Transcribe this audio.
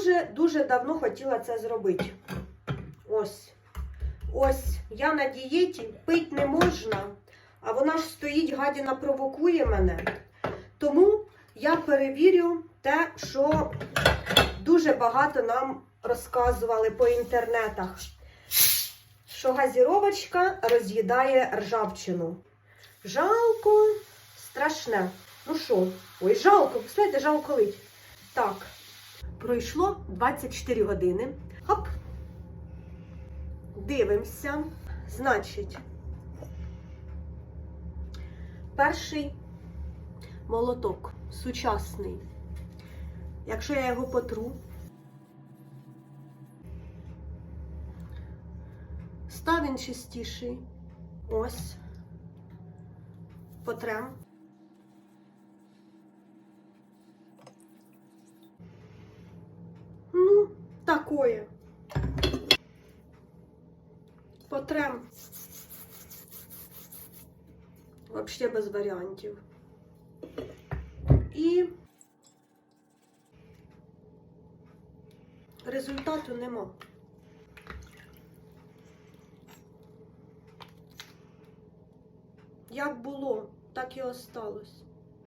дуже-дуже давно хотіла це зробити. Ось. Ось, я на дієті, пить не можна, а вона ж стоїть, гадіна провокує мене. Тому я перевірю те, що дуже багато нам розказували по інтернетах, що газіровочка роз'їдає ржавчину. Жалко, страшне. Ну що, ой, жалко, представляєте, жалко лить. Так, пройшло 24 години. Хоп. Дивимося. Значить, перший молоток сучасний. Якщо я його потру, став він чистіший. Ось. Потрем. Ну, такое. Потрем. Вообще без варіантів. І результату нема. Як було, так і осталось.